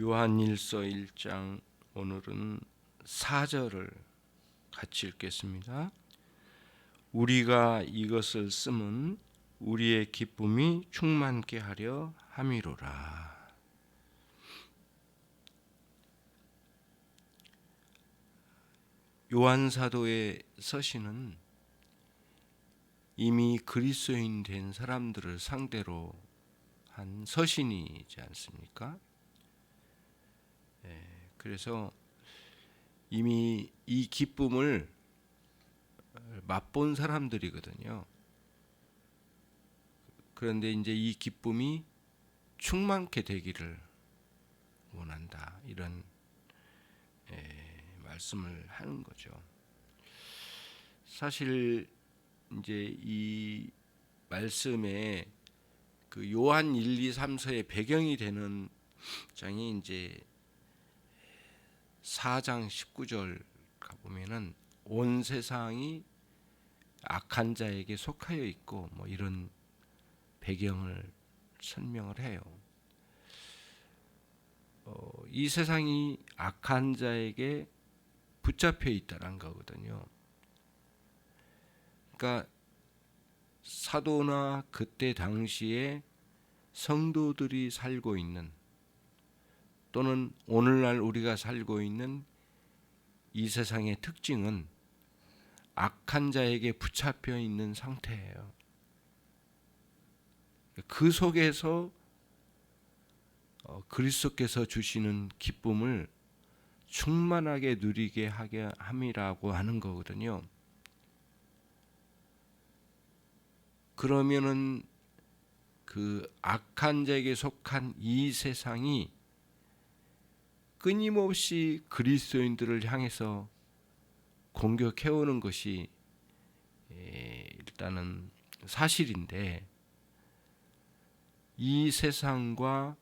요한일서 1장 오늘은 4절을 같이 읽겠습니다. 우리가 이것을 쓰면 우리의 기쁨이 충만케 하려 함이로라. 요한 사도의 서신은 이미 그리스도인 된 사람들을 상대로 한 서신이지 않습니까? 예, 그래서 이미 이 기쁨을 맛본 사람들이거든요. 그런데 이제 이 기쁨이 충만케 되기를 원한다. 이런 예, 말씀을 하는 거죠. 사실 이제 이 말씀에 그 요한 1, 2, 3서의 배경이 되는 장이 이제 4장 19절 가 보면은 온 세상이 악한 자에게 속하여 있고 뭐 이런 배경을 설명을 해요. 어, 이 세상이 악한 자에게 붙잡혀 있다는 거거든요. 그러니까 사도나 그때 당시에 성도들이 살고 있는 또는 오늘날 우리가 살고 있는 이 세상의 특징은 악한 자에게 붙잡혀 있는 상태예요. 그 속에서 어, 그리스도께서 주시는 기쁨을 충만하게 누리게 하게 함이라고 하는 거거든요. 그러면은 그 악한 자에게 속한 이 세상이 끊임없이 그리스도인들을 향해서 공격해오는 것이 일단은 사실인데 이 세상과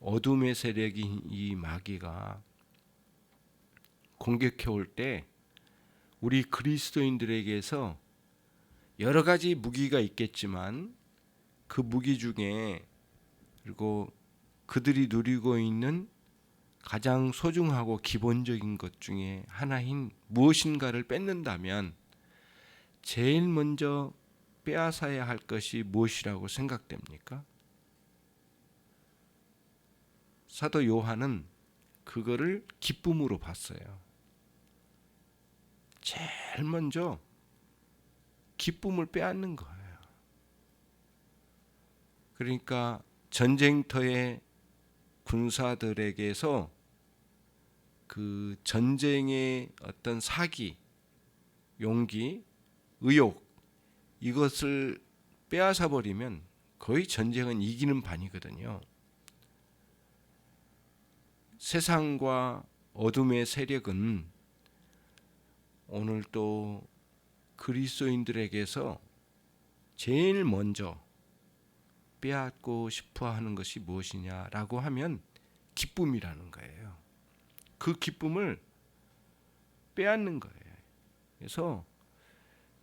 어둠의 세력인 이 마귀가 공격해올 때 우리 그리스도인들에게서 여러 가지 무기가 있겠지만 그 무기 중에 그리고 그들이 누리고 있는 가장 소중하고 기본적인 것 중에 하나인 무엇인가를 뺏는다면 제일 먼저 빼앗아야 할 것이 무엇이라고 생각됩니까? 사도 요한은 그거를 기쁨으로 봤어요. 제일 먼저 기쁨을 빼앗는 거예요. 그러니까 전쟁터의 군사들에게서 그 전쟁의 어떤 사기, 용기, 의욕 이것을 빼앗아 버리면 거의 전쟁은 이기는 반이거든요. 세상과 어둠의 세력은 오늘 또 그리스도인들에게서 제일 먼저 빼앗고 싶어 하는 것이 무엇이냐라고 하면 기쁨이라는 거예요. 그 기쁨을 빼앗는 거예요. 그래서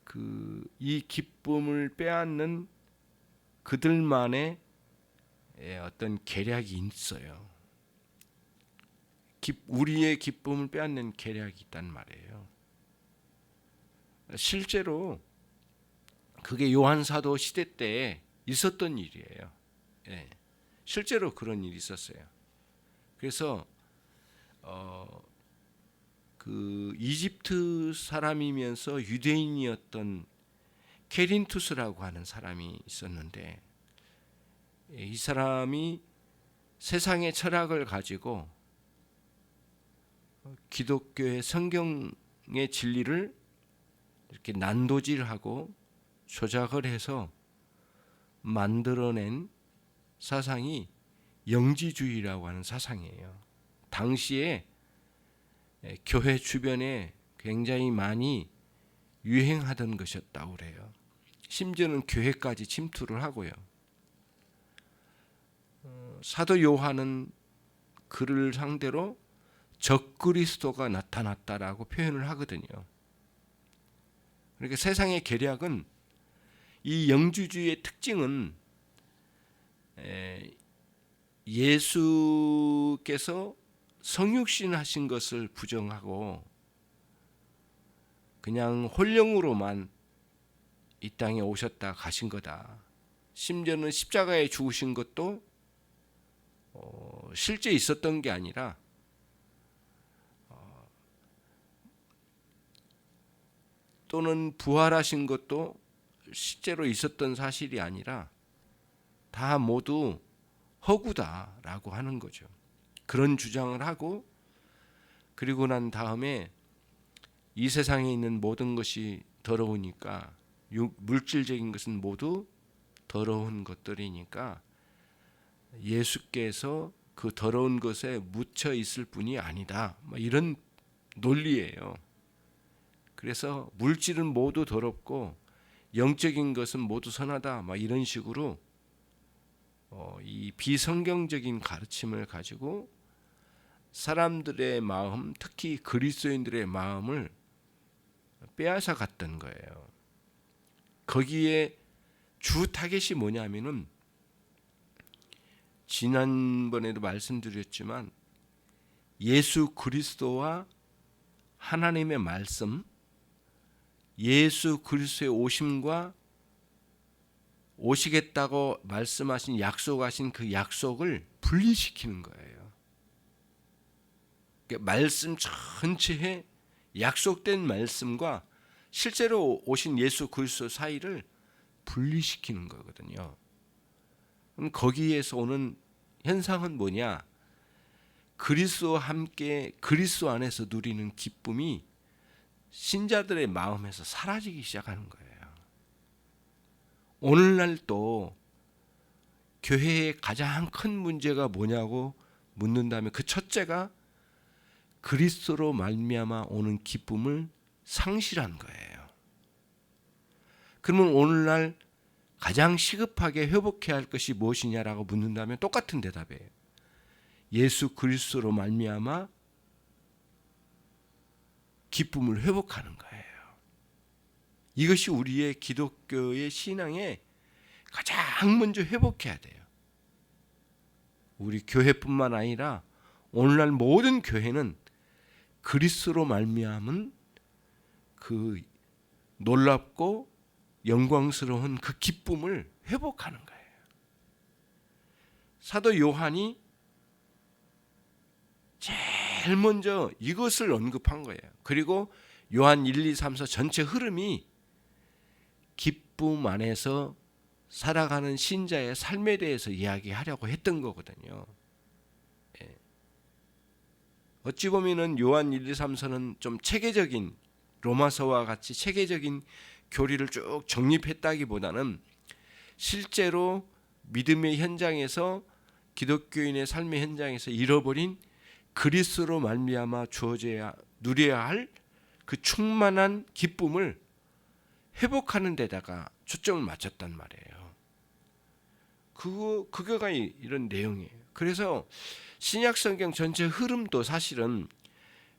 그 이 기쁨을 빼앗는 그들만의 어떤 계략이 있어요. 우리의 기쁨을 빼앗는 계략이 있단 말이에요. 실제로 그게 요한 사도 시대 때 있었던 일이에요. 예. 실제로 그런 일이 있었어요. 그래서 어, 그 이집트 사람이면서 유대인이었던 케린투스라고 하는 사람이 있었는데 이 사람이 세상의 철학을 가지고 기독교의 성경의 진리를 이렇게 난도질하고 조작을 해서 만들어낸 사상이 영지주의라고 하는 사상이에요. 당시에 교회 주변에 굉장히 많이 유행하던 것이었다고 그래요. 심지어는 교회까지 침투를 하고요. 어, 사도 요한은 그를 상대로 적그리스도가 나타났다라고 표현을 하거든요. 그러니까 세상의 계략은 이 영주주의의 특징은 예수께서 성육신 하신 것을 부정하고 그냥 홀령으로만 이 땅에 오셨다 가신 거다. 심지어는 십자가에 죽으신 것도 어, 실제 있었던 게 아니라 어, 또는 부활하신 것도 실제로 있었던 사실이 아니라 다 모두 허구다라고 하는 거죠. 그런 주장을 하고 그리고 난 다음에 이 세상에 있는 모든 것이 더러우니까 육- 물질적인 것은 모두 더러운 것들이니까 예수께서 그 더러운 것에 묻혀 있을 분이 아니다. 뭐 이런 논리예요. 그래서 물질은 모두 더럽고 영적인 것은 모두 선하다. 막 이런 식으로 어, 이 비성경적인 가르침을 가지고 사람들의 마음, 특히 그리스도인들의 마음을 빼앗아 갔던 거예요. 거기에 주 타겟이 뭐냐면은 지난번에도 말씀드렸지만 예수 그리스도와 하나님의 말씀, 예수 그리스도의 오심과 오시겠다고 말씀하신 약속하신 그 약속을 분리시키는 거예요. 말씀 전체에 약속된 말씀과 실제로 오신 예수 그리스도 사이를 분리시키는 거거든요. 그럼 거기에서 오는 현상은 뭐냐? 그리스도와 함께 그리스도 안에서 누리는 기쁨이 신자들의 마음에서 사라지기 시작하는 거예요. 오늘날 또 교회의 가장 큰 문제가 뭐냐고 묻는다면 그 첫째가 그리스도로 말미암아 오는 기쁨을 상실한 거예요. 그러면 오늘날 가장 시급하게 회복해야 할 것이 무엇이냐라고 묻는다면 똑같은 대답이에요. 예수 그리스도로 말미암아 기쁨을 회복하는 거예요. 이것이 우리의 기독교의 신앙에 가장 먼저 회복해야 돼요. 우리 교회뿐만 아니라 오늘날 모든 교회는 그리스도로 말미암은 그 놀랍고 영광스러운 그 기쁨을 회복하는 거예요. 사도 요한이 제일 먼저 이것을 언급한 거예요. 그리고 요한 1, 2, 3, 4 전체 흐름이 기쁨 안에서 살아가는 신자의 삶에 대해서 이야기하려고 했던 거거든요. 예. 어찌 보면은 요한 1, 2, 3서는 좀 체계적인 로마서와 같이 체계적인 교리를 쭉 정립했다기보다는 실제로 믿음의 현장에서 기독교인의 삶의 현장에서 잃어버린 그리스도로 말미암아 주어져야 누려야 할 그 충만한 기쁨을 회복하는 데다가 초점을 맞췄단 말이에요. 그거 그거가 이- 이런 내용이에요. 그래서 신약 성경 전체 흐름도 사실은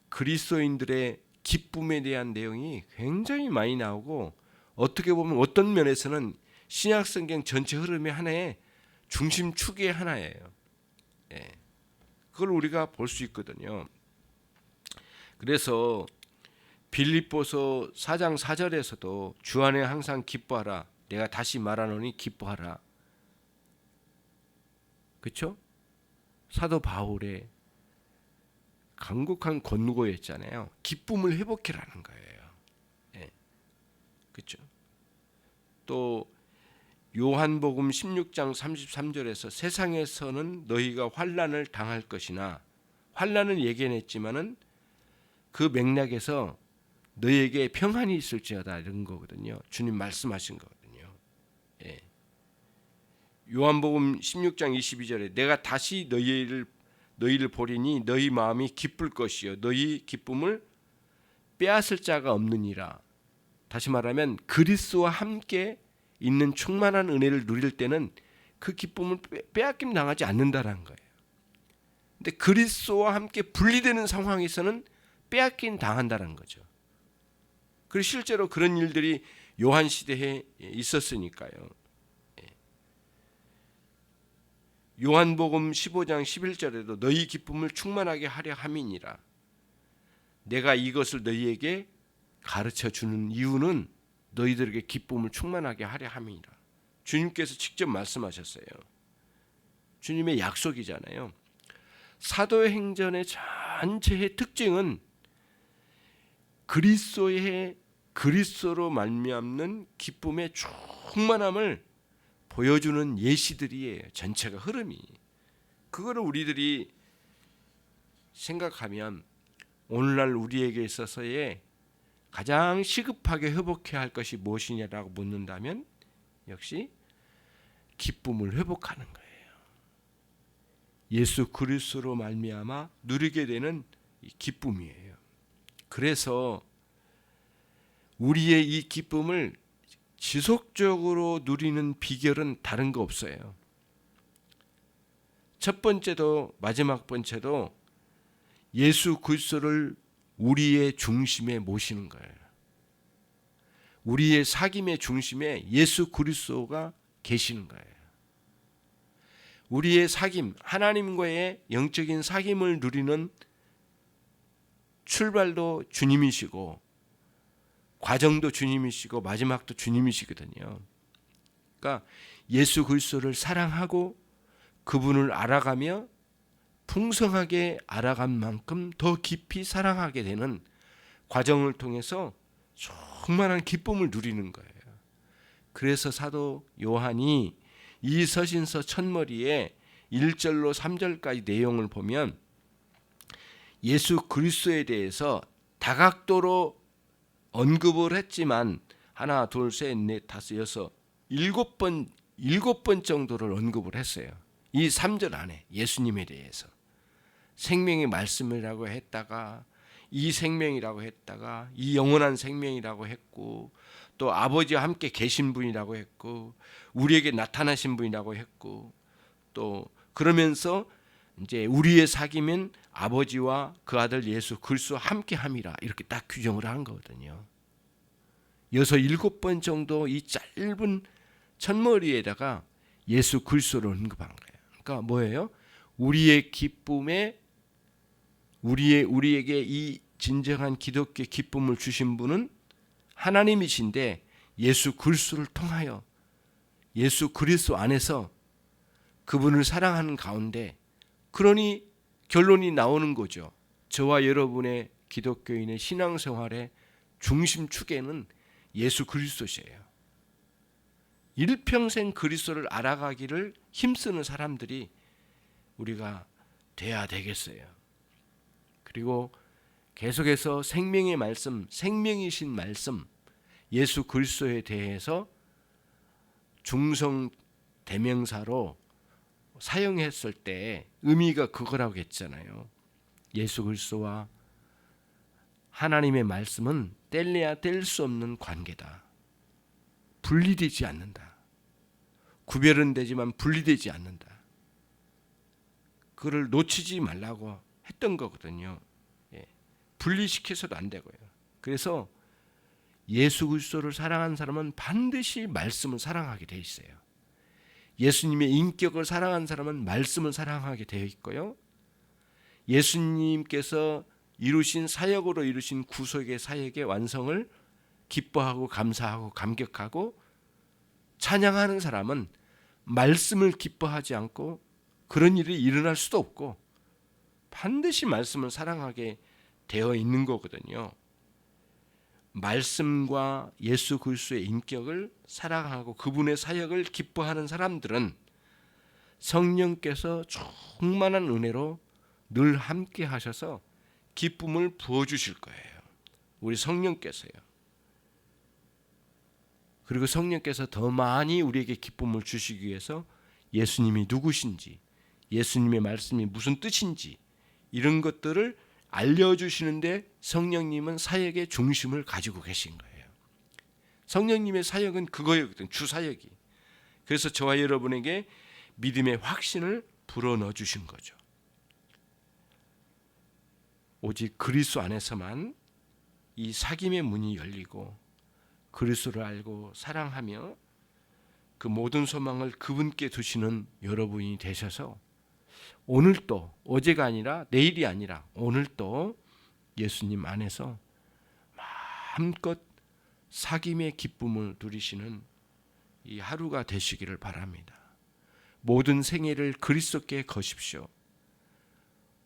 그리스도인들의 기쁨에 대한 내용이 굉장히 많이 나오고 어떻게 보면 어떤 면에서는 신약 성경 전체 흐름의 하나의 중심축의 하나예요. 예. 그걸 우리가 볼 수 있거든요. 그래서 빌립보서 4장 4절에서도 주 안에 항상 기뻐하라. 내가 다시 말하노니 기뻐하라. 그렇죠? 사도 바울의 강국한 권고였잖아요. 기쁨을 회복해라는 거예요. 예. 그렇죠? 또 요한복음 16장 33절에서 세상에서는 너희가 환난을 당할 것이나 환난을 예견했지만은 그 맥락에서 너희에게 평안이 있을지어다 이런 거거든요. 주님 말씀하신. 예. 요한복음 16장 22절에 내가 다시 너희를 너희를 보리니 너희 마음이 기쁠 것이요 너희 기쁨을 빼앗을 자가 없느니라. 다시 말하면 그리스도와 함께 있는 충만한 은혜를 누릴 때는 그 기쁨을 빼- 빼앗김 당하지 않는다라는 거예요. 근데 그리스도와 함께 분리되는 상황에서는 빼앗긴 당한다는 거죠. 그리고 실제로 그런 일들이 요한 시대에 있었으니까요. 예. 요한복음 15장 11절에도 너희 기쁨을 충만하게 하려 함이니라. 내가 이것을 너희에게 가르쳐 주는 이유는 너희들에게 기쁨을 충만하게 하려 함이니라. 주님께서 직접 말씀하셨어요. 주님의 약속이잖아요. 사도행전의 전체의 특징은 그리스도의 그리스도로 말미암는 기쁨의 충만함을 보여주는 예시들이에요. 전체가 흐름이. 그거를 우리들이 생각하면 오늘날 우리에게 있어서의 가장 시급하게 회복해야 할 것이 무엇이냐라고 묻는다면 역시 기쁨을 회복하는 거예요. 예수 그리스도로 말미암아 누리게 되는 기쁨이에요. 그래서 우리의 이 기쁨을 지속적으로 누리는 비결은 다른 거 없어요. 첫 번째도 마지막 번째도 예수 그리스도를 우리의 중심에 모시는 거예요. 우리의 사귐의 중심에 예수 그리스도가 계시는 거예요. 우리의 사귐, 하나님과의 영적인 사귐을 누리는 출발도 주님이시고 과정도 주님이시고 마지막도 주님이시거든요. 그러니까 예수 그리스도를 사랑하고 그분을 알아가며 풍성하게 알아간 만큼 더 깊이 사랑하게 되는 과정을 통해서 충만한 기쁨을 누리는 거예요. 그래서 사도 요한이 이 서신서 첫머리에 1절로 3절까지 내용을 보면 예수 그리스도에 대해서 다각도로 언급을 했지만 하나, 둘, 셋, 넷, 다섯, 여섯, 일곱 번 일곱 번 정도를 언급을 했어요. 이 3절 안에 예수님에 대해서 생명의 말씀이라고 했다가 이 생명이라고 했다가 이 영원한 생명이라고 했고 또 아버지와 함께 계신 분이라고 했고 우리에게 나타나신 분이라고 했고 또 그러면서 이제 우리의 사귐은 아버지와 그 아들 예수 그리스도 함께 함이라 이렇게 딱 규정을 한 거거든요. 여섯 일곱 번 정도 이 짧은 첫머리에다가 예수 그리스도를 언급한 거예요. 그러니까 뭐예요? 우리의 기쁨에 우리의 우리에게 이 진정한 기독교 기쁨을 주신 분은 하나님이신데 예수 그리스도를 통하여 예수 그리스도 안에서 그분을 사랑하는 가운데 그러니 결론이 나오는 거죠. 저와 여러분의 기독교인의 신앙생활의 중심 축에는 예수 그리스도시에요. 일평생 그리스도를 알아가기를 힘쓰는 사람들이 우리가 돼야 되겠어요. 그리고 계속해서 생명의 말씀, 생명이신 말씀, 예수 그리스도에 대해서 중성 대명사로 사용했을 때 의미가 그거라고 했잖아요. 예수 그리스도와 하나님의 말씀은 뗄래야 뗄 수 없는 관계다. 분리되지 않는다. 구별은 되지만 분리되지 않는다. 그를 놓치지 말라고 했던 거거든요. 예. 분리시켜서도 안 되고요. 그래서 예수 그리스도를 사랑하는 사람은 반드시 말씀을 사랑하게 돼 있어요. 예수님의 인격을 사랑하는 사람은 말씀을 사랑하게 되어 있고요. 예수님께서 이루신 사역으로 이루신 구속의 사역의 완성을 기뻐하고 감사하고 감격하고 찬양하는 사람은 말씀을 기뻐하지 않고 그런 일이 일어날 수도 없고 반드시 말씀을 사랑하게 되어 있는 거거든요. 말씀과 예수 그리스도의 인격을 사랑하고 그분의 사역을 기뻐하는 사람들은 성령께서 충만한 은혜로 늘 함께 하셔서 기쁨을 부어 주실 거예요. 우리 성령께서요. 그리고 성령께서 더 많이 우리에게 기쁨을 주시기 위해서 예수님이 누구신지, 예수님의 말씀이 무슨 뜻인지 이런 것들을 알려주시는데 성령님은 사역의 중심을 가지고 계신 거예요. 성령님의 사역은 그거였거든, 주 사역이. 그래서 저와 여러분에게 믿음의 확신을 불어넣어 주신 거죠. 오직 그리스도 안에서만 이 사귐의 문이 열리고 그리스도를 알고 사랑하며 그 모든 소망을 그분께 두시는 여러분이 되셔서 오늘도 어제가 아니라 내일이 아니라 오늘도 예수님 안에서 마음껏 사귐의 기쁨을 누리시는 이 하루가 되시기를 바랍니다. 모든 생애를 그리스도께 거십시오.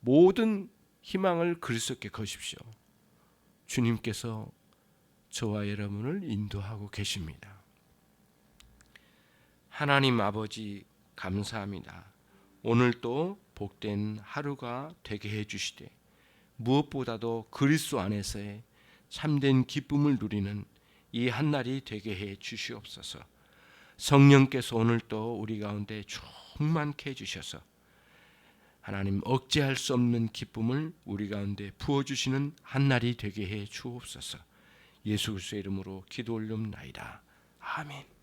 모든 희망을 그리스도께 거십시오. 주님께서 저와 여러분을 인도하고 계십니다. 하나님 아버지 감사합니다. 오늘도 복된 하루가 되게 해 주시되 무엇보다도 그리스도 안에서의 참된 기쁨을 누리는 이 한날이 되게 해 주시옵소서. 성령께서 오늘도 우리 가운데 충만케 해 주셔서 하나님 억제할 수 없는 기쁨을 우리 가운데 부어 주시는 한날이 되게 해 주옵소서. 예수 그리스도의 이름으로 기도 올리옵나이다. 아멘.